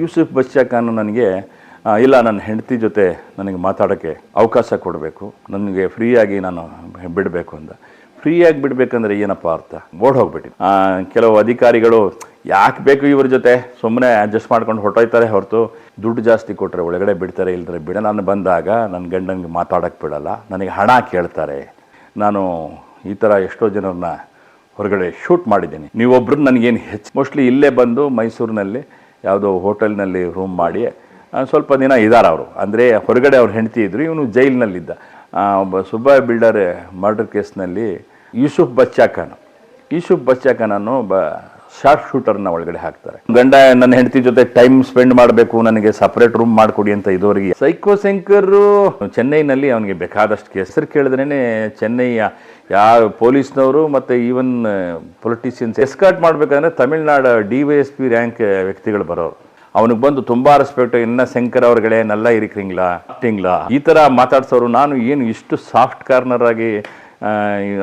ಯೂಸುಫ್ ಬಚ್ಚಾ ಖಾನ್ ನನಗೆ ಇಲ್ಲ, ನನ್ನ ಹೆಂಡತಿ ಜೊತೆ ನನಗೆ ಮಾತಾಡೋಕ್ಕೆ ಅವಕಾಶ ಕೊಡಬೇಕು. ನನಗೆ ಫ್ರೀಯಾಗಿ ನಾನು ಬಿಡಬೇಕು ಅಂತ. ಫ್ರೀಯಾಗಿ ಬಿಡಬೇಕಂದ್ರೆ ಏನಪ್ಪ ಅರ್ಥ? ಓಡ್ ಹೋಗ್ಬಿಟ್ಟು ಕೆಲವು ಅಧಿಕಾರಿಗಳು ಯಾಕೆ ಬೇಕು ಇವ್ರ ಜೊತೆ? ಸುಮ್ಮನೆ ಅಡ್ಜಸ್ಟ್ ಮಾಡ್ಕೊಂಡು ಹೊರಟೋಯ್ತಾರೆ ಹೊರತು. ದುಡ್ಡು ಜಾಸ್ತಿ ಕೊಟ್ಟರೆ ಒಳಗಡೆ ಬಿಡ್ತಾರೆ ಇಲ್ಲದ್ರೆ ಬಿಡ. ನಾನು ಬಂದಾಗ ನನ್ನ ಗಂಡನಿಗೆ ಮಾತಾಡೋಕ್ಕೆ ಬಿಡಲ್ಲ. ನನಗೆ ಹಣ ಕೇಳ್ತಾರೆ. ನಾನು ಈ ಥರ ಎಷ್ಟೋ ಜನರನ್ನ ಹೊರಗಡೆ ಶೂಟ್ ಮಾಡಿದ್ದೀನಿ. ನೀವೊಬ್ಬರು ನನಗೇನು ಹೆಚ್ಚು? ಮೋಸ್ಟ್ಲಿ ಇಲ್ಲೇ ಬಂದು ಮೈಸೂರಿನಲ್ಲಿ ಯಾವುದೋ ಹೋಟೆಲ್ನಲ್ಲಿ ರೂಮ್ ಮಾಡಿ ಸ್ವಲ್ಪ ದಿನ ಇದ್ದಾರೆ ಅವರು. ಅಂದರೆ ಹೊರಗಡೆ ಅವ್ರ ಹೆಂಡತಿ ಇದ್ದರು ಇವನು ಜೈಲಿನಲ್ಲಿದ್ದ. ಒಬ್ಬ ಸುಬ್ಬಾಯ್ ಬಿಲ್ಡರ್ ಮರ್ಡರ್ ಕೇಸ್ನಲ್ಲಿ ಯೂಸುಫ್ ಬಚ್ಚಾಖಾನ್ ಯೂಸುಫ್ ಬಚ್ಚಾಖಾನ್ ಅನ್ನೋ ಒಬ್ಬ ಶಾರ್ಟ್ ಶೂಟರ್ನ ಒಳಗಡೆ ಹಾಕ್ತಾರೆ. ಗಂಡ ನನ್ನ ಹೆಂಡತಿ ಜೊತೆ ಟೈಮ್ ಸ್ಪೆಂಡ್ ಮಾಡಬೇಕು, ನನಗೆ ಸಪರೇಟ್ ರೂಮ್ ಮಾಡಿಕೊಡಿ ಅಂತ ಇದುವರೆಗೆ ಸೈಕೋ ಚೆನ್ನೈನಲ್ಲಿ ಅವನಿಗೆ ಬೇಕಾದಷ್ಟು ಹೆಸರು ಕೇಳಿದ್ರೇ ಚೆನ್ನೈಯ ಯಾವ ಪೊಲೀಸ್ನವರು ಮತ್ತು ಈವನ್ ಪೊಲಿಟಿಷಿಯನ್ಸ್ ಎಸ್ಕಾಟ್ ಮಾಡಬೇಕಂದ್ರೆ Tamil Nadu D Y S P rank ವ್ಯಕ್ತಿಗಳು ಬರೋರು. ಅವನಿಗೆ ಬಂದು ತುಂಬಾ ರೆಸ್ಪೆಕ್ಟ್ ಇನ್ನ ಶಂಕರ್ ಅವ್ರಗಳೇ, ನಲ್ಲ ಇರಿಕ್ರಿಂಗ್ಲಾ ಆಕ್ಟಿಂಗ್ಲಾ ಈ ತರ ಮಾತಾಡ್ಸೋರು. ನಾನು ಏನು ಇಷ್ಟು ಸಾಫ್ಟ್ ಕಾರ್ನರ್ ಆಗಿ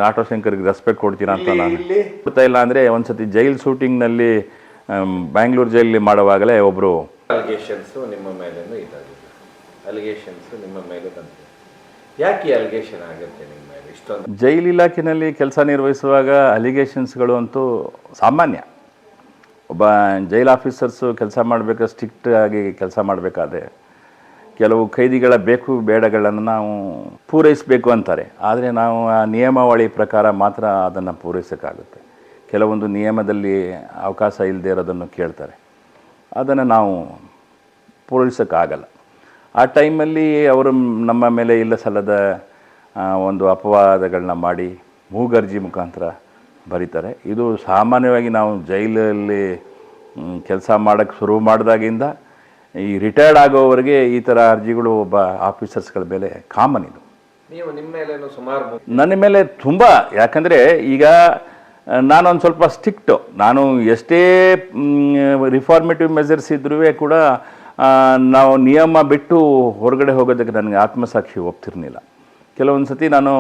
ಆಟೋ ಶಂಕರ್ಗೆ ರೆಸ್ಪೆಕ್ಟ್ ಕೊಡ್ತೀರಾ ಅಂತ ನಾನು. ಕೊಡ್ತಾ ಇಲ್ಲ ಒಂದು ಒಂದ್ಸತಿ ಜೈಲ್ ಶೂಟಿಂಗ್ನಲ್ಲಿ ಬ್ಯಾಂಗ್ಳೂರು ಜೈಲಲ್ಲಿ ಮಾಡುವಾಗಲೇ ಒಬ್ಬರು ಅಲಿಗೇಷನ್ಸು ನಿಮ್ಮ ಮೇಲೂ ಇದಾಗಿದೆ ಅಲಿಗೇಷನ್ಸು ನಿಮ್ಮ ಮೇಲೆ ಬಂದಿದೆ. ಯಾಕೆ ಅಲಿಗೇಷನ್ ಆಗುತ್ತೆ ನಿಮ್ಮ ಮೇಲೆ? ಇಷ್ಟೊಂದು ಜೈಲ್ ಇಲಾಖೆಯಲ್ಲಿ ಕೆಲಸ ನಿರ್ವಹಿಸುವಾಗ ಅಲಿಗೇಷನ್ಸ್ಗಳು ಅಂತೂ ಸಾಮಾನ್ಯ. ಒಬ್ಬ ಜೈಲ್ ಆಫೀಸರ್ಸು ಕೆಲಸ ಮಾಡಬೇಕಾದ್ರೆ ಸ್ಟ್ರಿಕ್ಟಾಗಿ ಕೆಲಸ ಮಾಡಬೇಕಾದ್ರೆ ಕೆಲವು ಖೈದಿಗಳ ಬೇಕು ಬೇಡಗಳನ್ನು ನಾವು ಪೂರೈಸಬೇಕು ಅಂತಾರೆ. ಆದರೆ ನಾವು ಆ ನಿಯಮಾವಳಿ ಪ್ರಕಾರ ಮಾತ್ರ ಅದನ್ನು ಪೂರೈಸೋಕ್ಕಾಗುತ್ತೆ. ಕೆಲವೊಂದು ನಿಯಮದಲ್ಲಿ ಅವಕಾಶ ಇಲ್ಲದೆ ಇರೋದನ್ನು ಕೇಳ್ತಾರೆ. ಅದನ್ನು ನಾವು ಪೂರೈಸೋಕ್ಕಾಗಲ್ಲ. ಆ ಟೈಮಲ್ಲಿ ಅವರು ನಮ್ಮ ಮೇಲೆ ಇಲ್ಲ ಸಲ್ಲದ ಒಂದು ಅಪವಾದಗಳನ್ನ ಮಾಡಿ ಮೂಗರ್ಜಿ ಮುಖಾಂತರ ಬರೀತಾರೆ. ಇದು ಸಾಮಾನ್ಯವಾಗಿ ನಾವು ಜೈಲಲ್ಲಿ ಕೆಲಸ ಮಾಡೋಕ್ಕೆ ಶುರು ಮಾಡಿದಾಗಿಂದ ಈ ರಿಟೈರ್ಡ್ ಆಗೋವರೆಗೆ ಈ ಥರ ಅರ್ಜಿಗಳು ಒಬ್ಬ ಆಫೀಸರ್ಸ್ಗಳ ಮೇಲೆ ಕಾಮನ್ ಇದು. ನೀವು ನಿಮ್ಮ ಮೇಲೆ ಸುಮಾರು ನನ್ನ ಮೇಲೆ ತುಂಬ ಯಾಕಂದರೆ ಈಗ ನಾನೊಂದು ಸ್ವಲ್ಪ ಸ್ಟ್ರಿಕ್ಟು ನಾನು ಎಷ್ಟೇ ರಿಫಾರ್ಮೇಟಿವ್ ಮೆಜರ್ಸ್ ಇದ್ರೂ ಕೂಡ ನಾವು ನಿಯಮ ಬಿಟ್ಟು ಹೊರಗಡೆ ಹೋಗೋದಕ್ಕೆ ನನಗೆ ಆತ್ಮಸಾಕ್ಷಿ ಒಪ್ತಿರ್ಲಿಲ್ಲ. ಕೆಲವೊಂದು ಸತಿ ನಾನು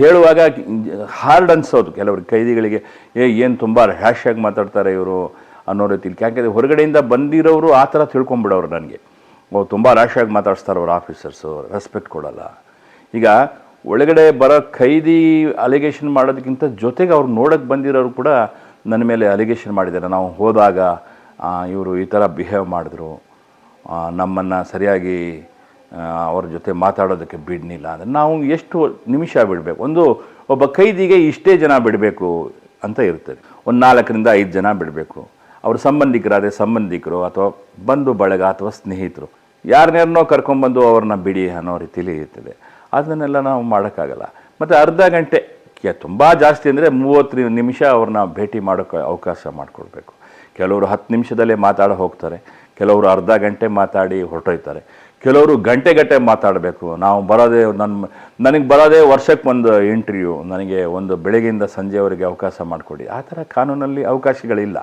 ಹೇಳುವಾಗ ಹಾರ್ಡ್ ಅನ್ಸೋದು. ಕೆಲವರು ಕೈದಿಗಳಿಗೆ ಏ ಏನು ತುಂಬ ರ್ಯಾಶಾಗಿ ಮಾತಾಡ್ತಾರೆ ಇವರು ಅನ್ನೋ ರೀತಿಲಿ ಯಾಕೆಂದರೆ ಹೊರಗಡೆಯಿಂದ ಬಂದಿರೋರು ಆ ಥರ ತಿಳ್ಕೊಂಬಿಡೋರು ನನಗೆ. ತುಂಬ ರಾಶಿಯಾಗಿ ಮಾತಾಡಿಸ್ತಾರೆ ಅವ್ರ ಆಫೀಸರ್ಸು ರೆಸ್ಪೆಕ್ಟ್ ಕೊಡೋಲ್ಲ. ಈಗ ಒಳಗಡೆ ಬರೋ ಖೈದಿ ಅಲಿಗೇಷನ್ ಮಾಡೋದಕ್ಕಿಂತ ಜೊತೆಗೆ ಅವ್ರು ನೋಡೋಕ್ಕೆ ಬಂದಿರೋರು ಕೂಡ ನನ್ನ ಮೇಲೆ ಅಲಿಗೇಷನ್ ಮಾಡಿದ್ದಾರೆ. ನಾವು ಹೋದಾಗ ಇವರು ಈ ಥರ ಬಿಹೇವ್ ಮಾಡಿದ್ರು. ನಮ್ಮನ್ನು ಸರಿಯಾಗಿ ಅವ್ರ ಜೊತೆ ಮಾತಾಡೋದಕ್ಕೆ ಬಿಡ್ನಿಲ್ಲ ಅಂದರೆ ನಾವು ಎಷ್ಟು ನಿಮಿಷ ಬಿಡಬೇಕು? ಒಂದು ಒಬ್ಬ ಖೈದಿಗೆ ಇಷ್ಟೇ ಜನ ಬಿಡಬೇಕು ಅಂತ ಇರ್ತದೆ. ಒಂದು ನಾಲ್ಕರಿಂದ ಐದು ಜನ ಬಿಡಬೇಕು. ಅವ್ರ ಸಂಬಂಧಿಕರಾದರೆ ಸಂಬಂಧಿಕರು ಅಥವಾ ಬಂಧು ಬಳಗ ಅಥವಾ ಸ್ನೇಹಿತರು ಯಾರನ್ಯಾರನ್ನೋ ಕರ್ಕೊಂಬಂದು ಅವ್ರನ್ನ ಬಿಡಿ ಅನ್ನೋ ರೀತಿಲಿ ಇರ್ತದೆ. ಅದನ್ನೆಲ್ಲ ನಾವು ಮಾಡೋಕ್ಕಾಗಲ್ಲ. ಮತ್ತು ಅರ್ಧ ಗಂಟೆ ತುಂಬ ಜಾಸ್ತಿ ಅಂದರೆ ಮೂವತ್ತು ನಿಮಿಷ ಅವ್ರನ್ನ ಭೇಟಿ ಮಾಡೋಕ್ಕೆ ಅವಕಾಶ ಮಾಡಿಕೊಡ್ಬೇಕು. ಕೆಲವರು ಹತ್ತು ನಿಮಿಷದಲ್ಲೇ ಮಾತಾಡ ಹೋಗ್ತಾರೆ, ಕೆಲವರು ಅರ್ಧ ಗಂಟೆ ಮಾತಾಡಿ ಹೊರಟೋಯ್ತಾರೆ. ಕೆಲವರು ಗಂಟೆ ಗಂಟೆ ಮಾತಾಡಬೇಕು. ನಾವು ಬರೋದೇ ನನ್ನ ನನಗೆ ಬರೋದೇ ವರ್ಷಕ್ಕೆ ಒಂದು ಇಂಟರ್ವ್ಯೂ ನನಗೆ ಒಂದು ಬೆಳಗ್ಗೆಯಿಂದ ಸಂಜೆವರೆಗೆ ಅವಕಾಶ ಮಾಡಿಕೊಡಿ. ಆ ಥರ ಕಾನೂನಲ್ಲಿ ಅವಕಾಶಗಳಿಲ್ಲ.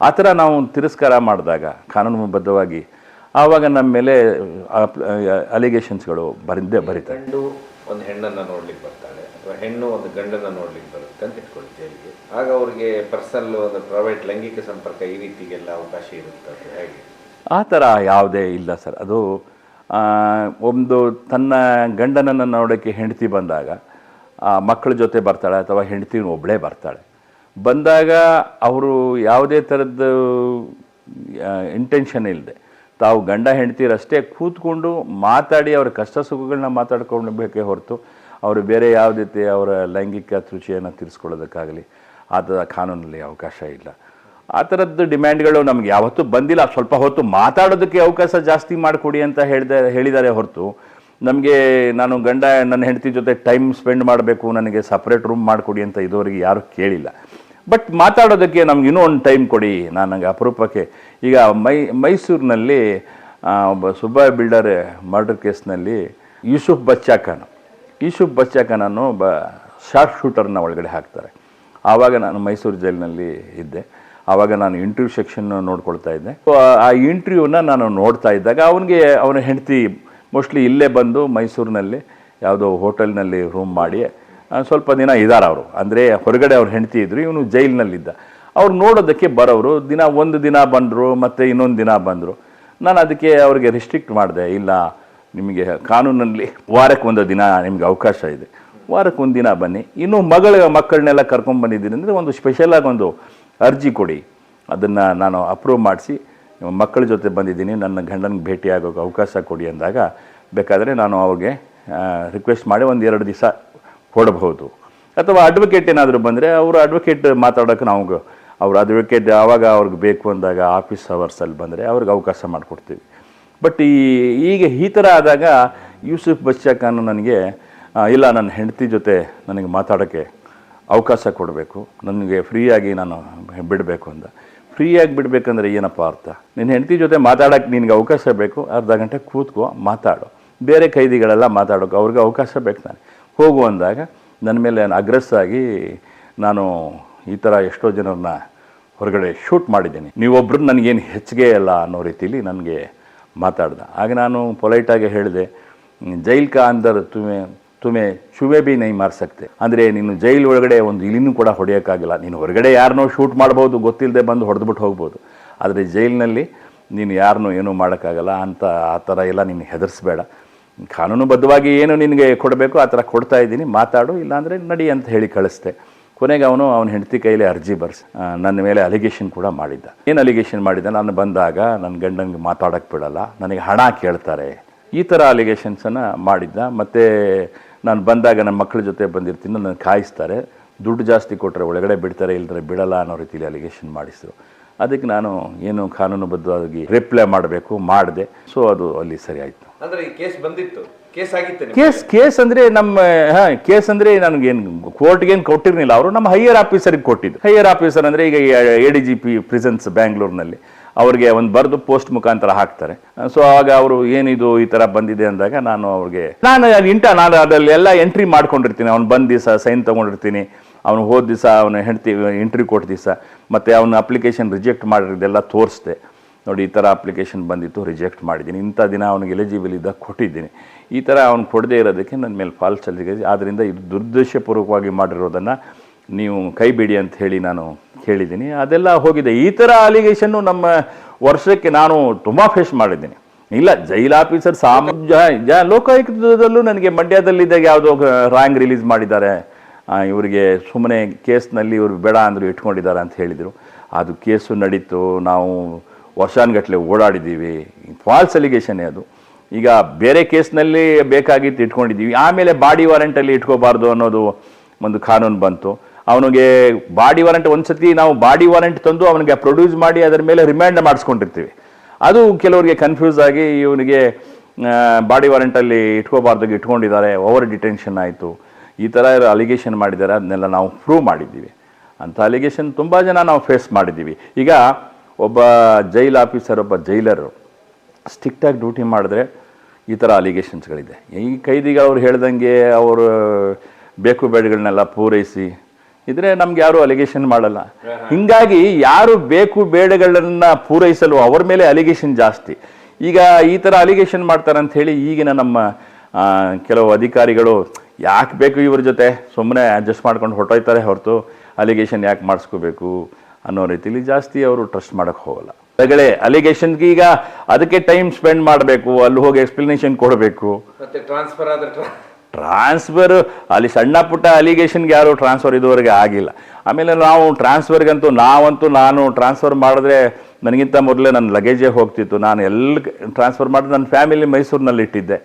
ಆ ಥರ ನಾವು ತಿರಸ್ಕಾರ ಮಾಡಿದಾಗ ಕಾನೂನುಬದ್ಧವಾಗಿ ಆವಾಗ ನಮ್ಮ ಮೇಲೆ ಅಲಿಗೇಷನ್ಸ್ಗಳು ಬರಿಂದೇ ಬರೀತಾರೆ ಗಂಡು ಒಂದು ಹೆಣ್ಣನ್ನು ನೋಡ್ಲಿಕ್ಕೆ ಬರ್ತಾಳೆ ಅಥವಾ ಹೆಣ್ಣು ಒಂದು ಗಂಡನ್ನು ನೋಡ್ಲಿಕ್ಕೆ ಬರುತ್ತೆ ಅಂತ ಇಟ್ಕೊಳ್ಳಿ ಜೈಲಿಗೆ. ಆಗ ಅವ್ರಿಗೆ ಪರ್ಸನಲ್ ಒಂದು ಪ್ರೈವೇಟ್ ಲೈಂಗಿಕ ಸಂಪರ್ಕ ಈ ರೀತಿಗೆಲ್ಲ ಅವಕಾಶ ಇರುತ್ತೆ ಹೇಗೆ? ಆ ಥರ ಯಾವುದೇ ಇಲ್ಲ ಸರ್. ಅದು ಒಂದು ತನ್ನ ಗಂಡನನ್ನು ನೋಡೋಕ್ಕೆ ಹೆಂಡತಿ ಬಂದಾಗ ಆ, ಮಕ್ಕಳ ಜೊತೆ ಬರ್ತಾಳೆ ಅಥವಾ ಹೆಂಡತಿ ಒಬ್ಬಳೇ ಬರ್ತಾಳೆ. ಬಂದಾಗ ಅವರು ಯಾವುದೇ ಥರದ್ದು ಇಂಟೆನ್ಷನ್ ಇಲ್ಲದೆ ತಾವು ಗಂಡ ಹೆಂಡತಿರಷ್ಟೇ ಕೂತ್ಕೊಂಡು ಮಾತಾಡಿ ಅವ್ರ ಕಷ್ಟ ಸುಖಗಳನ್ನ ಮಾತಾಡ್ಕೊಂಡು ಬೇಕೇ ಹೊರತು ಅವರು ಬೇರೆ ಯಾವುದೇ ರೀತಿ ಅವರ ಲೈಂಗಿಕ ರುಚಿಯನ್ನು ತೀರಿಸ್ಕೊಳ್ಳೋದಕ್ಕಾಗಲಿ, ಆ ಥರ ಕಾನೂನಲ್ಲಿ ಅವಕಾಶ ಇಲ್ಲ. ಆ ಥರದ್ದು ಡಿಮ್ಯಾಂಡ್ಗಳು ನಮ್ಗೆ ಯಾವತ್ತೂ ಬಂದಿಲ್ಲ. ಸ್ವಲ್ಪ ಹೊತ್ತು ಮಾತಾಡೋದಕ್ಕೆ ಅವಕಾಶ ಜಾಸ್ತಿ ಮಾಡಿಕೊಡಿ ಅಂತ ಹೇಳಿದ, ಹೇಳಿದ್ದಾರೆ ಹೊರತು. ನಮಗೆ ನಾನು ಗಂಡ, ನನ್ನ ಹೆಂಡತಿ ಜೊತೆ ಟೈಮ್ ಸ್ಪೆಂಡ್ ಮಾಡಬೇಕು, ನನಗೆ ಸಪ್ರೇಟ್ ರೂಮ್ ಮಾಡಿಕೊಡಿ ಅಂತ ಇದುವರೆಗೆ ಯಾರೂ ಕೇಳಿಲ್ಲ. ಬಟ್ ಮಾತಾಡೋದಕ್ಕೆ ನಮ್ಗೆ ಇನ್ನೂ ಒಂದು ಟೈಮ್ ಕೊಡಿ. ನನಗೆ ಅಪರೂಪಕ್ಕೆ. ಈಗ ಮೈ, ಮೈಸೂರಿನಲ್ಲಿ ಒಬ್ಬ ಸುಬ್ಬಾಯ್ ಬಿಲ್ಡರ್ ಮರ್ಡರ್ ಕೇಸ್ನಲ್ಲಿ ಯೂಸುಫ್ ಬಚ್ಚಾ ಖಾನ್ ಯೂಸುಫ್ ಬಚ್ಚಾ ಖಾನ್ ಒಬ್ಬ ಶಾರ್ಟ್ ಶೂಟರ್ನ ಒಳಗಡೆ ಹಾಕ್ತಾರೆ. ಆವಾಗ ನಾನು ಮೈಸೂರು ಜೈಲಿನಲ್ಲಿ ಇದ್ದೆ. ಆವಾಗ ನಾನು ಇಂಟರ್ವ್ಯೂ ಸೆಕ್ಷನ್ ನೋಡ್ಕೊಳ್ತಾ ಇದ್ದೆ. ಆ- ಇಂಟರ್ವ್ಯೂನ ನಾನು ನೋಡ್ತಾ ಇದ್ದಾಗ ಅವನಿಗೆ, ಅವನ ಹೆಂಡತಿ ಮೋಸ್ಟ್ಲಿ ಇಲ್ಲೇ ಬಂದು ಮೈಸೂರಿನಲ್ಲಿ ಯಾವುದೋ ಹೋಟೆಲ್ನಲ್ಲಿ ರೂಮ್ ಮಾಡಿ ಸ್ವಲ್ಪ ದಿನ ಇದ್ದಾರೆ ಅವರು. ಅಂದರೆ ಹೊರಗಡೆ ಅವ್ರ ಹೆಂಡತಿ ಇದ್ದರು ಇವನು ಜೈಲಿನಲ್ಲಿದ್ದ. ಅವ್ರು ನೋಡೋದಕ್ಕೆ ಬರೋರು ದಿನ ಒಂದು ದಿನ ಬಂದರು, ಮತ್ತು ಇನ್ನೊಂದು ದಿನ ಬಂದರು. ನಾನು ಅದಕ್ಕೆ ಅವ್ರಿಗೆ ರಿಸ್ಟ್ರಿಕ್ಟ್ ಮಾಡಿದೆ, ಇಲ್ಲ, ನಿಮಗೆ ಕಾನೂನಲ್ಲಿ ವಾರಕ್ಕೆ ಒಂದು ದಿನ ನಿಮಗೆ ಅವಕಾಶ ಇದೆ. ವಾರಕ್ಕೆ ಒಂದು ದಿನ ಬನ್ನಿ. ಇನ್ನು ಮಗಳ ಮಕ್ಕಳನ್ನೆಲ್ಲ ಕರ್ಕೊಂಡ್ಬಂದಿದ್ದೀನಿ ಅಂದರೆ ಒಂದು ಸ್ಪೆಷಲಾಗಿ ಒಂದು ಅರ್ಜಿ ಕೊಡಿ. ಅದನ್ನು ನಾನು ಅಪ್ರೂವ್ ಮಾಡಿಸಿ ಮಕ್ಕಳ ಜೊತೆ ಬಂದಿದ್ದೀನಿ, ನನ್ನ ಗಂಡನಿಗೆ ಭೇಟಿ ಅವಕಾಶ ಕೊಡಿ ಅಂದಾಗ, ಬೇಕಾದರೆ ನಾನು ಅವ್ರಿಗೆ ರಿಕ್ವೆಸ್ಟ್ ಮಾಡಿ ಒಂದು ಎರಡು ದಿವಸ ಕೊಡಬಹುದು. ಅಥವಾ ಅಡ್ವೊಕೇಟ್ ಏನಾದರೂ ಬಂದರೆ ಅವರು ಅಡ್ವೊಕೇಟ್ ಮಾತಾಡೋಕೆ ನಾವು ಅವ್ರ ಅಡ್ವೊಕೇಟ್ ಆವಾಗ ಅವ್ರಿಗೆ ಬೇಕು ಅಂದಾಗ ಆಫೀಸ್ ಅವರ್ಸಲ್ಲಿ ಬಂದರೆ ಅವ್ರಿಗೆ ಅವಕಾಶ ಮಾಡಿಕೊಡ್ತೀವಿ. ಬಟ್ ಈ ಈಗ ಈ ಥರ ಆದಾಗ ಯೂಸುಫ್ ಬಚ್ಚಾ ಖಾನು ನನಗೆ ಇಲ್ಲ ನನ್ನ ಹೆಂಡತಿ ಜೊತೆ ನನಗೆ ಮಾತಾಡೋಕ್ಕೆ ಅವಕಾಶ ಕೊಡಬೇಕು. ನನಗೆ ಫ್ರೀಯಾಗಿ ನಾನು ಬಿಡಬೇಕು ಅಂತ ಫ್ರೀಯಾಗಿ ಬಿಡಬೇಕಂದ್ರೆ ಏನಪ್ಪ ಅರ್ಥ? ನಿನ್ನ ಹೆಂಡತಿ ಜೊತೆ ಮಾತಾಡೋಕ್ಕೆ ನಿನಗೆ ಅವಕಾಶ ಬೇಕು. ಅರ್ಧ ಗಂಟೆ ಕೂತ್ಕೋ, ಮಾತಾಡು. ಬೇರೆ ಕೈದಿಗಳೆಲ್ಲ ಮಾತಾಡೋಕೆ ಅವ್ರಿಗೆ ಅವಕಾಶ ಬೇಕು ನಾನು ಹೋಗು ಅಂದಾಗ ನನ್ನ ಮೇಲೆ ಅಗ್ರೆಸ್ ಆಗಿ ನಾನು ಈ ಥರ ಎಷ್ಟೋ ಜನರನ್ನ ಹೊರಗಡೆ ಶೂಟ್ ಮಾಡಿದ್ದೀನಿ. ನೀವೊಬ್ಬರು ನನಗೇನು ಹೆಚ್ಚಿಗೆ ಅಲ್ಲ ಅನ್ನೋ ರೀತಿಲಿ ನನಗೆ ಮಾತಾಡ್ದ. ಆಗ ನಾನು ಪೊಲೈಟಾಗಿ ಹೇಳಿದೆ, ಜೈಲ್ ಕಾ ಅಂದರ್ ತುಮೆ ತುಮೆ ಚುವೆ ಬಿ ನೈ ಮಾರ್ಸಕ್ತೆ ಅಂದರೆ ನೀನು ಜೈಲ್ ಒಳಗಡೆ ಒಂದು ಇಲಿನೂ ಕೂಡ ಹೊಡೆಯೋಕ್ಕಾಗಿಲ್ಲ ನೀನು ಹೊರಗಡೆ ಯಾರನ್ನೋ ಶೂಟ್ ಮಾಡ್ಬೋದು ಗೊತ್ತಿಲ್ಲದೆ ಬಂದು ಹೊಡೆದ್ಬಿಟ್ಟು ಹೋಗ್ಬೋದು. ಆದರೆ ಜೈಲಿನಲ್ಲಿ ನೀನು ಯಾರನ್ನೂ ಏನೂ ಮಾಡೋಕ್ಕಾಗಲ್ಲ. ಅಂತ ಆ ಥರ ಎಲ್ಲ ನೀನು ಹೆದರಿಸ್ಬೇಡ. ಕಾನೂನುಬದ್ಧವಾಗಿ ಏನು ನಿನಗೆ ಕೊಡಬೇಕು ಆ ಥರ ಕೊಡ್ತಾ ಇದ್ದೀನಿ, ಮಾತಾಡು, ಇಲ್ಲಾಂದರೆ ನಡಿ ಅಂತ ಹೇಳಿ ಕಳಿಸ್ದೆ. ಕೊನೆಗೆ ಅವನು, ಅವನ ಹೆಂಡತಿ ಕೈಲಿ ಅರ್ಜಿ ಬರ್ಸಿ ನನ್ನ ಮೇಲೆ ಅಲಿಗೇಷನ್ ಕೂಡ ಮಾಡಿದ್ದ. ಏನು ಅಲಿಗೇಷನ್ ಮಾಡಿದ್ದ? ನಾನು ಬಂದಾಗ ನನ್ನ ಗಂಡನಿಗೆ ಮಾತಾಡೋಕ್ಕೆ ಬಿಡಲ್ಲ, ನನಗೆ ಹಣ ಕೇಳ್ತಾರೆ. ಈ ಥರ ಅಲಿಗೇಷನ್ಸನ್ನು ಮಾಡಿದ್ದ. ಮತ್ತು ನಾನು ಬಂದಾಗ ನನ್ನ ಮಕ್ಕಳ ಜೊತೆ ಬಂದಿರ್ತೀನಿ ನನ್ನ ಕಾಯಿಸ್ತಾರೆ. ದುಡ್ಡು ಜಾಸ್ತಿ ಕೊಟ್ಟರೆ ಒಳಗಡೆ ಬಿಡ್ತಾರೆ ಇಲ್ಲದ್ರೆ ಬಿಡಲ್ಲ ಅನ್ನೋ ರೀತಿಯಲ್ಲಿ ಅಲಿಗೇಷನ್ ಮಾಡಿಸಿದ್ರು ಅದಕ್ಕೆ ನಾನು ಏನು ಕಾನೂನುಬದ್ಧವಾಗಿ ರಿಪ್ಲೈ ಮಾಡಬೇಕು ಮಾಡಿದೆ. ಸೊ ಅದು ಅಲ್ಲಿ ಸರಿ ಆಯಿತು. ಅಂದ್ರೆ ಈ ಕೇಸ್ ಬಂದಿತ್ತು. ಕೇಸ್ ಆಗಿತ್ತು ನಿಮ್ಗೆ? ಕೇಸ್ ಕೇಸ್ ಅಂದ್ರೆ ನಮ್ಮ ಹಾಂ ಕೇಸ್ ಅಂದರೆ ನನಗೇನು ಕೋರ್ಟ್ಗೇನು ಕೊಟ್ಟಿರಲಿಲ್ಲ. ಅವರು ನಮ್ಮ ಹೈಯರ್ ಆಫೀಸರಿಗೆ ಕೊಟ್ಟಿದ್ದು. ಹೈಯರ್ ಆಫೀಸರ್ ಅಂದರೆ ಈಗ A D G P prisons ಬ್ಯಾಂಗ್ಳೂರ್ನಲ್ಲಿ ಅವ್ರಿಗೆ ಒಂದು ಬರೆದು ಪೋಸ್ಟ್ ಮುಖಾಂತರ ಹಾಕ್ತಾರೆ. ಸೊ ಆಗ ಅವರು ಏನಿದು ಈ ಥರ ಬಂದಿದೆ ಅಂದಾಗ ನಾನು ಅವ್ರಿಗೆ ನಾನು ಇಂಟ ನಾನು ಅದರಲ್ಲಿ ಎಲ್ಲ ಎಂಟ್ರಿ ಮಾಡ್ಕೊಂಡಿರ್ತೀನಿ. ಅವ್ನು ಬಂದು ಸೈನ್ ತೊಗೊಂಡಿರ್ತೀನಿ. ಅವನು ಹೋದ ದಿವಸ ಅವನ ಹೆಂಡತಿ ಎಂಟ್ರಿ ಕೊಟ್ಟ ದಿವಸ ಮತ್ತು ಅವನ ಅಪ್ಲಿಕೇಶನ್ ರಿಜೆಕ್ಟ್ ಮಾಡಿರೋದೆಲ್ಲ ತೋರಿಸ್ದೆ. ನೋಡಿ, ಈ ಥರ ಅಪ್ಲಿಕೇಶನ್ ಬಂದಿತ್ತು ರಿಜೆಕ್ಟ್ ಮಾಡಿದ್ದೀನಿ. ಇಂಥ ದಿನ ಅವನಿಗೆ ಎಲಿಜಿಬಲ್ ಇದ್ದಾಗ ಕೊಟ್ಟಿದ್ದೀನಿ. ಈ ಥರ ಅವ್ನು ಕೊಡದೇ ಇರೋದಕ್ಕೆ ನನ್ನ ಮೇಲೆ ಫಾಲ್ಸ್ ಅಲ್ಲಿಗೆ ಆದ್ದರಿಂದ ಇದು ದುರ್ದೇಶಪೂರ್ವಕವಾಗಿ ಮಾಡಿರೋದನ್ನು ನೀವು ಕೈ ಬಿಡಿ ಅಂತ ಹೇಳಿ ನಾನು ಕೇಳಿದ್ದೀನಿ. ಅದೆಲ್ಲ ಹೋಗಿದೆ. ಈ ಥರ ಅಲಿಗೇಷನ್ನು ನಮ್ಮ ವರ್ಷಕ್ಕೆ ನಾನು ತುಂಬ ಫೇಸ್ ಮಾಡಿದ್ದೀನಿ. ಇಲ್ಲ ಜೈಲ್ ಆಫೀಸರ್ ಸಾಮ ಲೋಕಾಯುಕ್ತದಲ್ಲೂ ನನಗೆ ಮಂಡ್ಯದಲ್ಲಿದ್ದಾಗ ಯಾವುದೋ ರಾಂಗ್ ರಿಲೀಸ್ ಮಾಡಿದ್ದಾರೆ. ಇವರಿಗೆ ಸುಮ್ಮನೆ ಕೇಸ್ನಲ್ಲಿ ಇವರು ಬೇಡ ಅಂದರು ಇಟ್ಕೊಂಡಿದ್ದಾರೆ ಅಂತ ಹೇಳಿದರು. ಅದು ಕೇಸು ನಡೀತು, ನಾವು ವರ್ಷಾನ್ಗಟ್ಟಲೆ ಓಡಾಡಿದ್ದೀವಿ. ಫಾಲ್ಸ್ ಅಲಿಗೇಷನ್ನೇ ಅದು. ಈಗ ಬೇರೆ ಕೇಸ್ನಲ್ಲಿ ಬೇಕಾಗಿತ್ತು ಇಟ್ಕೊಂಡಿದ್ದೀವಿ. ಆಮೇಲೆ ಬಾಡಿ ವಾರಂಟಲ್ಲಿ ಇಟ್ಕೋಬಾರ್ದು ಅನ್ನೋದು ಒಂದು ಕಾನೂನು ಬಂತು. ಅವನಿಗೆ ಬಾಡಿ ವಾರೆಂಟ್, ಒಂದ್ಸತಿ ನಾವು ಬಾಡಿ ವಾರೆಂಟ್ ತಂದು ಅವನಿಗೆ ಪ್ರೊಡ್ಯೂಸ್ ಮಾಡಿ ಅದರ ಮೇಲೆ ರಿಮ್ಯಾಂಡ್ ಮಾಡಿಸ್ಕೊಂಡಿರ್ತೀವಿ. ಅದು ಕೆಲವರಿಗೆ ಕನ್ಫ್ಯೂಸ್ ಆಗಿ ಇವನಿಗೆ ಬಾಡಿ ವಾರಂಟಲ್ಲಿ ಇಟ್ಕೋಬಾರ್ದಾಗ ಇಟ್ಕೊಂಡಿದ್ದಾರೆ. ಓವರ್ ಡಿಟೆನ್ಷನ್ ಆಯಿತು. ಈ ಥರ ಇರೋ ಅಲಿಗೇಷನ್ ಮಾಡಿದ್ದಾರೆ ಅದನ್ನೆಲ್ಲ ನಾವು ಪ್ರೂವ್ ಮಾಡಿದ್ದೀವಿ. ಅಂಥ ಅಲಿಗೇಷನ್ ತುಂಬ ಜನ ನಾವು ಫೇಸ್ ಮಾಡಿದ್ದೀವಿ. ಈಗ ಒಬ್ಬ ಜೈಲ್ ಆಫೀಸರ್ ಒಬ್ಬ ಜೈಲರು ಸ್ಟ್ರಿಕ್ಟಾಗಿ ಡ್ಯೂಟಿ ಮಾಡಿದ್ರೆ ಈ ಥರ ಅಲಿಗೇಷನ್ಸ್ಗಳಿದೆ ಈ ಕೈದಿಗಳು ಅವ್ರು ಹೇಳ್ದಂಗೆ ಅವರು ಬೇಕು ಬೇಡಗಳನ್ನೆಲ್ಲ ಪೂರೈಸಿ, ಇದ್ರೆ ನಮ್ಗೆ ಯಾರು ಅಲಿಗೇಷನ್ ಮಾಡಲ್ಲ. ಹಿಂಗಾಗಿ ಯಾರು ಬೇಕು ಬೇಡಗಳನ್ನ ಪೂರೈಸಲು ಅವ್ರ ಮೇಲೆ ಅಲಿಗೇಷನ್ ಜಾಸ್ತಿ. ಈಗ ಈ ಥರ ಅಲಿಗೇಷನ್ ಮಾಡ್ತಾರೆ ಅಂತ ಹೇಳಿ ಈಗಿನ ನಮ್ಮ ಕೆಲವು ಅಧಿಕಾರಿಗಳು ಯಾಕೆ ಬೇಕು ಇವ್ರ ಜೊತೆ? ಸುಮ್ಮನೆ ಅಡ್ಜಸ್ಟ್ ಮಾಡ್ಕೊಂಡು ಹೊರಟೋಯ್ತಾರೆ ಹೊರತು ಅಲಿಗೇಷನ್ ಯಾಕೆ ಮಾಡಿಸ್ಕೋಬೇಕು ಅನ್ನೋ ರೀತಿಲಿ ಜಾಸ್ತಿ ಅವರು ಟ್ರಸ್ಟ್ ಮಾಡೋಕ್ಕೆ ಹೋಗಲ್ಲ. ಹೊರಗಡೆ ಅಲಿಗೇಷನ್ಗೆ ಈಗ ಅದಕ್ಕೆ ಟೈಮ್ ಸ್ಪೆಂಡ್ ಮಾಡಬೇಕು ಅಲ್ಲಿ ಹೋಗಿ ಎಕ್ಸ್ಪ್ಲನೇಷನ್ ಕೊಡಬೇಕು. ಮತ್ತೆ ಟ್ರಾನ್ಸ್ಫರ್ ಆದರೆ ಟ್ರಾನ್ಸ್ಫರ್ ಅಲ್ಲಿ ಸಣ್ಣ ಪುಟ್ಟ ಅಲಿಗೇಷನ್ಗೆ ಯಾರು ಟ್ರಾನ್ಸ್ಫರ್ ಇದುವರೆಗೆ ಆಗಿಲ್ಲ. ಆಮೇಲೆ ನಾವು ಟ್ರಾನ್ಸ್ಫರ್ಗಂತೂ ನಾವಂತೂ ನಾನು ಟ್ರಾನ್ಸ್ಫರ್ ಮಾಡಿದ್ರೆ ನನಗಿಂತ ಮೊದಲೇ ನನ್ನ ಲಗೇಜೇ ಹೋಗ್ತಿತ್ತು. ನಾನು ಎಲ್ಲಿ ಟ್ರಾನ್ಸ್ಫರ್ ಮಾಡಿದ್ರೆ ನನ್ನ ಫ್ಯಾಮಿಲಿ ಮೈಸೂರಿನಲ್ಲಿ ಇಟ್ಟಿದ್ದೆ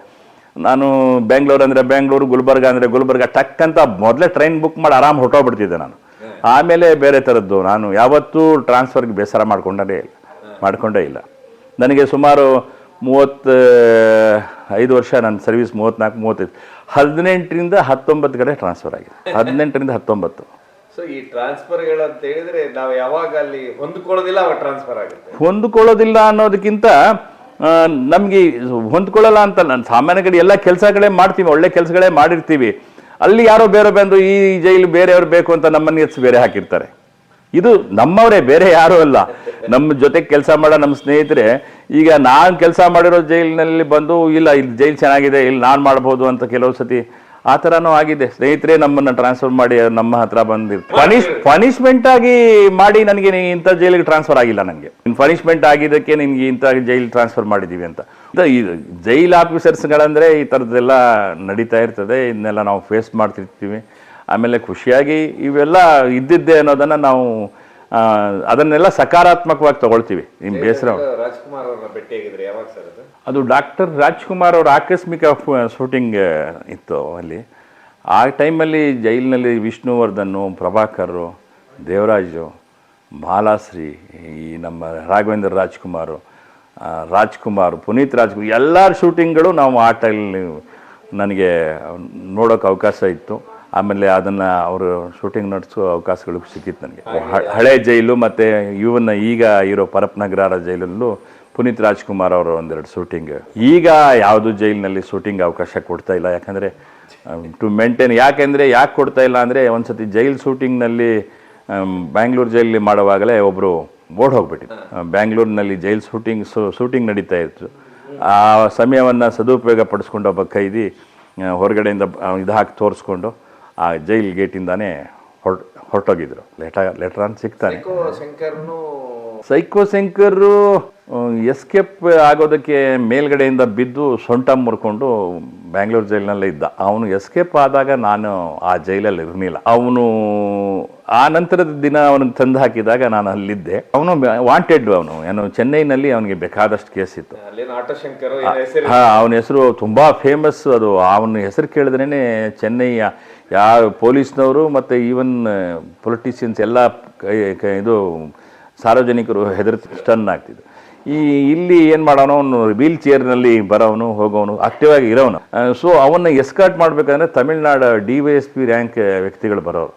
ನಾನು ಬೆಂಗಳೂರು ಅಂದರೆ ಬೆಂಗಳೂರು ಗುಲ್ಬರ್ಗ ಅಂದರೆ ಗುಲ್ಬರ್ಗ ಟಕ್ ಅಂತ ಮೊದಲೇ ಟ್ರೈನ್ ಬುಕ್ ಮಾಡಿ ಆರಾಮ್ ಹೊರಟೋಗ್ಬಿಡ್ತಿದ್ದೆ ನಾನು. ಆಮೇಲೆ ಬೇರೆ ಥರದ್ದು ನಾನು ಯಾವತ್ತೂ ಟ್ರಾನ್ಸ್ಫರ್ಗೆ ಬೇಸರ ಮಾಡ್ಕೊಂಡೇ ಇಲ್ಲ ಮಾಡ್ಕೊಂಡೇ ಇಲ್ಲ. ನನಗೆ ಸುಮಾರು ಮೂವತ್ತು ಐದು ವರ್ಷ ನನ್ನ ಸರ್ವಿಸ್ ಮೂವತ್ತ್ನಾಲ್ಕು ಮೂವತ್ತೈದು ಹದಿನೆಂಟರಿಂದ ಹತ್ತೊಂಬತ್ತು ಕಡೆ ಟ್ರಾನ್ಸ್ಫರ್ ಆಗಿದೆ. ಹದಿನೆಂಟರಿಂದ ಹತ್ತೊಂಬತ್ತು. ಸೊ ಈ ಟ್ರಾನ್ಸ್ಫರ್ ಅಂತ ಹೇಳಿದ್ರೆ ನಾವು ಯಾವಾಗ ಅಲ್ಲಿ ಹೊಂದ್ಕೊಳ್ಳೋದಿಲ್ಲ ಟ್ರಾನ್ಸ್ಫರ್ ಆಗುತ್ತೆ. ಹೊಂದ್ಕೊಳ್ಳೋದಿಲ್ಲ ಅನ್ನೋದಕ್ಕಿಂತ ನಮಗೆ ಹೊಂದ್ಕೊಳ್ಳಲ್ಲ ಅಂತ ನಾನು ಸಾಮಾನ್ಯ ಕಡೆ ಎಲ್ಲ ಕೆಲಸಗಳೇ ಮಾಡ್ತೀವಿ, ಒಳ್ಳೆ ಕೆಲಸಗಳೇ ಮಾಡಿರ್ತೀವಿ. ಅಲ್ಲಿ ಯಾರೋ ಬೇರೆ ಬಂದು ಈ ಜೈಲು ಬೇರೆಯವ್ರು ಬೇಕು ಅಂತ ನಮ್ಮನ್ನು ಎತ್ಸಿ ಬೇರೆ ಹಾಕಿರ್ತಾರೆ. ಇದು ನಮ್ಮವರೇ, ಬೇರೆ ಯಾರೂ ಅಲ್ಲ. ನಮ್ಮ ಜೊತೆ ಕೆಲಸ ಮಾಡೋ ನಮ್ಮ ಸ್ನೇಹಿತರೆ, ಈಗ ನಾನು ಕೆಲಸ ಮಾಡಿರೋ ಜೈಲಿನಲ್ಲಿ ಬಂದು, ಇಲ್ಲ, ಇಲ್ಲಿ ಜೈಲು ಚೆನ್ನಾಗಿದೆ, ಇಲ್ಲಿ ನಾನು ಮಾಡ್ಬೋದು ಅಂತ ಕೆಲವು ಸತಿ ಆ ಥರನೂ ಆಗಿದೆ. ಸ್ನೇಹಿತರೆ ನಮ್ಮನ್ನ ಟ್ರಾನ್ಸ್ಫರ್ ಮಾಡಿ ನಮ್ಮ ಹತ್ರ ಬಂದಿರ್ತಾರೆ ಪನಿಶ್ ಪನಿಷ್ಮೆಂಟ್ ಆಗಿ ಮಾಡಿ ನನಗೆ ಇಂತ ಇಂಥ ಜೈಲಿಗೆ ಟ್ರಾನ್ಸ್ಫರ್ ಆಗಿಲ್ಲ ನನಗೆ. ಪನಿಶ್ಮೆಂಟ್ ಆಗಿದ್ದಕ್ಕೆ ನಿನ್ಗೆ ಇಂಥ ಜೈಲ್ ಟ್ರಾನ್ಸ್ಫರ್ ಮಾಡಿದ್ದೀವಿ ಅಂತ. ಇದು ಈ ಜೈಲ್ ಆಫೀಸರ್ಸ್ಗಳಂದರೆ ಈ ಥರದ್ದೆಲ್ಲ ನಡೀತಾ ಇರ್ತದೆ. ಇದನ್ನೆಲ್ಲ ನಾವು ಫೇಸ್ ಮಾಡ್ತಿರ್ತೀವಿ. ಆಮೇಲೆ ಖುಷಿಯಾಗಿ ಇವೆಲ್ಲ ಇದ್ದಿದ್ದೆ ಅನ್ನೋದನ್ನು ನಾವು ಅದನ್ನೆಲ್ಲ ಸಕಾರಾತ್ಮಕವಾಗಿ ತಗೊಳ್ತೀವಿ. ನಿಮ್ಮ ಬೇಸರ ರಾಜ್ಕುಮಾರ್ ಅವ್ರನ್ನ ಭೇಟಿಯಾಗಿದ್ರೆ ಯಾವಾಗ ಸರ್? ಅದು ಡಾಕ್ಟರ್ ರಾಜ್ಕುಮಾರ್ ಅವರ ಆಕಸ್ಮಿಕ ಶೂಟಿಂಗ್ ಇತ್ತು ಅಲ್ಲಿ. ಆ ಟೈಮಲ್ಲಿ ಜೈಲಿನಲ್ಲಿ ವಿಷ್ಣುವರ್ಧನ್ನು ಪ್ರಭಾಕರು, ದೇವರಾಜು ಮಾಲಾಶ್ರೀ ಈ ನಮ್ಮ ರಾಘವೇಂದ್ರ ರಾಜ್ಕುಮಾರು ರಾಜ್ಕುಮಾರ್, ಪುನೀತ್ ರಾಜ್ಕುಮಾರ್, ಎಲ್ಲರ ಶೂಟಿಂಗ್ಗಳು ನಾವು ಆ ಟೈಮಲ್ಲಿ ನನಗೆ ನೋಡೋಕೆ ಅವಕಾಶ ಇತ್ತು. ಆಮೇಲೆ ಅದನ್ನು ಅವರು ಶೂಟಿಂಗ್ ನಡೆಸೋ ಅವಕಾಶಗಳು ಸಿಕ್ಕಿತ್ತು ನನಗೆ. ಹಳೆ ಜೈಲು ಮತ್ತು ಇವನ್ನ ಈಗ ಇರೋ ಪರಪ್ನಗರ ಜೈಲಲ್ಲೂ ಪುನೀತ್ ರಾಜ್ಕುಮಾರ್ ಅವರ ಒಂದೆರಡು ಶೂಟಿಂಗ್ ಈಗ ಯಾವುದು ಜೈಲಿನಲ್ಲಿ ಶೂಟಿಂಗ್ ಅವಕಾಶ ಕೊಡ್ತಾ ಇಲ್ಲ. ಯಾಕಂದರೆ ಟು ಮೇಂಟೈನ್ ಯಾಕೆಂದರೆ ಯಾಕೆ ಕೊಡ್ತಾ ಇಲ್ಲ ಅಂದರೆ ಒಂದ್ಸತಿ ಜೈಲ್ ಶೂಟಿಂಗ್ನಲ್ಲಿ ಬ್ಯಾಂಗ್ಳೂರು ಜೈಲಲ್ಲಿ ಮಾಡುವಾಗಲೇ ಒಬ್ಬರು ಓಡ್ ಹೋಗ್ಬಿಟ್ಟಿತ್ತು ಬ್ಯಾಂಗ್ಳೂರಿನಲ್ಲಿ ಜೈಲ್ ಶೂಟಿಂಗ್ ಶೂಟಿಂಗ್ ನಡೀತಾ ಇತ್ತು. ಆ ಸಮಯವನ್ನು ಸದುಪಯೋಗ ಪಡಿಸ್ಕೊಂಡು ಒಬ್ಬ ಕೈದಿ ಹೊರಗಡೆಯಿಂದ ಇದು ಹಾಕಿ ತೋರಿಸ್ಕೊಂಡು ಆ ಜೈಲ್ ಗೇಟಿಂದಾನೇ ಹೊರ್ ಹೊರಟೋಗಿದ್ರು. ಲೆಟರ್ ಲೆಟರ್ ಅಂತ ಸಿಗ್ತಾನೆ. ಸೈಕೋ ಶಂಕರು ಎಸ್ಕೇಪ್ ಆಗೋದಕ್ಕೆ ಮೇಲ್ಗಡೆಯಿಂದ ಬಿದ್ದು ಸೊಂಟ ಮುರ್ಕೊಂಡು ಬ್ಯಾಂಗ್ಳೂರು ಜೈಲಿನಲ್ಲೇ ಇದ್ದ. ಅವನು ಎಸ್ಕೇಪ್ ಆದಾಗ ನಾನು ಆ ಜೈಲಲ್ಲಿ ಇರಲಿಲ್ಲ. ಅವನು ಆ ನಂತರದ ದಿನ ಅವನಿಗೆ ತಂದು ಹಾಕಿದಾಗ ನಾನು ಅಲ್ಲಿದ್ದೆ. ಅವನು ವಾಂಟೆಡ್ ಅವನು. ಏನು ಚೆನ್ನೈನಲ್ಲಿ ಅವನಿಗೆ ಬೇಕಾದಷ್ಟು ಕೇಸ್ ಇತ್ತು. ಹಾಂ ಅವನ ಹೆಸರು ತುಂಬಾ ಫೇಮಸ್ ಅದು ಅವನ ಹೆಸರು ಕೇಳಿದ್ರೇ ಚೆನ್ನೈಯ ಯಾವ ಪೊಲೀಸ್ನವರು ಮತ್ತು ಈವನ್ ಪೊಲಿಟಿಷಿಯನ್ಸ್ ಎಲ್ಲ ಇದು ಸಾರ್ವಜನಿಕರು ಹೆದರ್ ಸ್ಟನ್ ಆಗ್ತಿದ್ರು ಈ ಇಲ್ಲಿ ಏನು ಮಾಡೋನು, ಅವನು ವೀಲ್ ಚೇರ್ನಲ್ಲಿ ಬರೋವನು, ಹೋಗೋವನು ಆಕ್ಟಿವ್ ಆಗಿ ಇರೋನು ಸೊ ಅವನ್ನ ಎಸ್ಕಾರ್ಟ್ ಮಾಡಬೇಕಂದ್ರೆ Tamil Nadu D Y S P rank ವ್ಯಕ್ತಿಗಳು ಬರೋರು.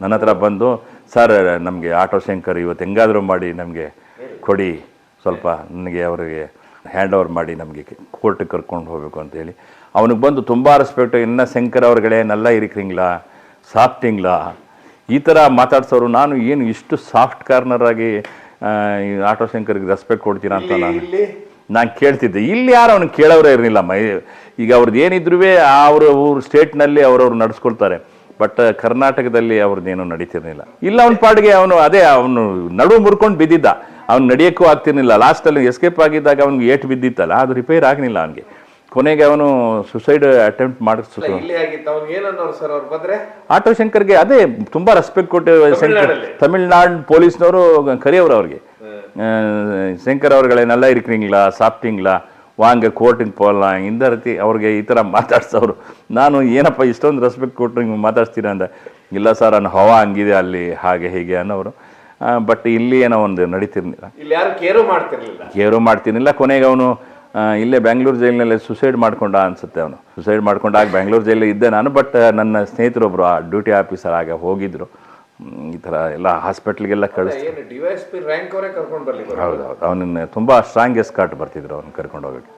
ನನ್ನ ಹತ್ರ ಬಂದು, ಸರ್, ನಮಗೆ ಆಟೋ ಶಂಕರ್ ಇವತ್ತು ಹೆಂಗಾದರೂ ಮಾಡಿ ನಮಗೆ ಕೊಡಿ. ಸ್ವಲ್ಪ ನನಗೆ ಅವರಿಗೆ ಹ್ಯಾಂಡ್ ಓವರ್ ಮಾಡಿ ನಮಗೆ ಕೋರ್ಟಿಗೆ ಕರ್ಕೊಂಡು ಹೋಗಬೇಕು ಅಂತೇಳಿ ಅವನಿಗೆ ಬಂದು ತುಂಬ ರೆಸ್ಪೆಕ್ಟ್ ಇನ್ನು ಶಂಕರ್ ಅವ್ರಗಳೇ ನಲ್ಲ ಇರಿಕ್ರಿಂಗ್ಲಾ? ಸಾಫ್ಟಿಂಗ್ಲಾ? ಈ ಥರ ಮಾತಾಡ್ಸೋರು. ನಾನು ಏನು ಇಷ್ಟು ಸಾಫ್ಟ್ ಕಾರ್ನರ್ ಆಗಿ ಆಟೋ ಶಂಕರ್ಗೆ ರೆಸ್ಪೆಕ್ಟ್ ಕೊಡ್ತೀರಾ ಅಂತ ನಾನು. ನಾನು ಕೇಳ್ತಿದ್ದೆ. ಇಲ್ಲಿ ಯಾರು ಅವ್ನು ಕೇಳೋರೇ ಇರಲಿಲ್ಲ ಮೈ ಈಗ ಅವ್ರದ್ದು ಏನಿದ್ರು ಅವರು ಊರು ಸ್ಟೇಟ್ನಲ್ಲಿ ಅವರವ್ರು ನಡೆಸ್ಕೊಳ್ತಾರೆ. ಬಟ್ ಕರ್ನಾಟಕದಲ್ಲಿ ಅವ್ರದ್ದೇನು ನಡೀತಿರ್ಲಿಲ್ಲ. ಇಲ್ಲ ಅವನ ಪಾಡಿಗೆ ಅವನು ಅದೇ ಅವನು ನಡು ಮುರ್ಕೊಂಡು ಬಿದ್ದಿದ್ದ. ಅವ್ನು ನಡೆಯೋಕ್ಕೂ ಆಗ್ತಿರ್ಲಿಲ್ಲ. ಲಾಸ್ಟಲ್ಲಿ ಎಸ್ಕೇಪ್ ಆಗಿದ್ದಾಗ ಅವ್ನಿಗೆ ಏಟು ಬಿದ್ದಿತ್ತಲ್ಲ ಅದು ರಿಪೇರ್ ಆಗಲಿಲ್ಲ ಅವನಿಗೆ. ಕೊನೆಗೆ ಅವನು ಸುಸೈಡ್ ಅಟೆಂಪ್ಟ್ ಮಾಡಿಸ್ತು. ಇಲ್ಲಿ ಆಗಿತ್ತು. ಅವ್ನು ಏನನ್ನೋರು ಸರ್ ಅವ್ರು ಬಂದ್ರೆ? ಆಟೋ ಶಂಕರ್ಗೆ ಅದೇ ತುಂಬಾ ರೆಸ್ಪೆಕ್ಟ್ ಕೊಟ್ಟು ಶಂಕರ್ ತಮಿಳುನಾಡು ಪೊಲೀಸ್ನವರು ಕರಿಯವರು ಅವ್ರಿಗೆ. ಶಂಕರ್ ಅವ್ರಗಳೇನೆಲ್ಲ ಇರ್ಕ್ರಿಂಗ್ಲಾ ಸಾಫ್ಟಿಂಗ್ಲಾ ವಾಂಗ ಕೋರ್ಟಿಂಗ್ ಪೋಲ್ಲ ಇಂದ ರೀತಿ ಅವ್ರಿಗೆ ಈ ಥರ ಮಾತಾಡ್ಸೋರು. ನಾನು ಏನಪ್ಪ ಇಷ್ಟೊಂದು ರೆಸ್ಪೆಕ್ಟ್ ಕೊಟ್ಟು ಹಿಂಗೆ ಮಾತಾಡ್ತೀರಾ ಅಂದ ಇಲ್ಲ ಸರ್ ಅನ್ನ ಹವಾ ಹಂಗಿದೆ ಅಲ್ಲಿ ಹಾಗೆ ಹೀಗೆ ಅನ್ನೋರು ಬಟ್ ಇಲ್ಲಿ ಏನೋ ಒಂದು ನಡೀತಿರ್ಲಿಲ್ಲ. ಇಲ್ಲಿ ಯಾರು ಕೇರು ಮಾಡ್ತಿರ್ಲಿಲ್ಲ. ಕೇರು ಮಾಡ್ತಿರ್ಲಿಲ್ಲ. ಕೊನೆಗೆ ಅವನು ಇಲ್ಲೇ ಬ್ಯಾಂಗ್ಳೂರು ಜೈಲಿನಲ್ಲಿ ಸುಸೈಡ್ ಮಾಡ್ಕೊಂಡ ಅನ್ಸುತ್ತೆ ಅವನು. ಸುಸೈಡ್ ಮಾಡ್ಕೊಂಡಾಗ ಬ್ಯಾಂಗ್ಳೂರು ಜೈಲಲ್ಲಿ ಇದ್ದೆ ನಾನು ಬಟ್ ನನ್ನ ಸ್ನೇಹಿತರೊಬ್ಬರು ಆ ಡ್ಯೂಟಿ ಆಫೀಸರ್ ಆಗ ಹೋಗಿದ್ರು. ಈ ಥರ ಎಲ್ಲ ಹಾಸ್ಪಿಟ್ಲಿಗೆಲ್ಲ ಕಳಿಸ್ ಏನು D Y S P rank ಅವರೇ ಕರ್ಕೊಂಡು ಬರ್ಲಿಕ್ಕೆ ಹೌದು ಹೌದು ಅವನನ್ನ ತುಂಬ ಸ್ಟ್ರಾಂಗ್ ಎಸ್ಕಾಟ್ ಬರ್ತಿದ್ರು ಅವ್ನು ಕರ್ಕೊಂಡು ಹೋಗೋಕ್ಕೆ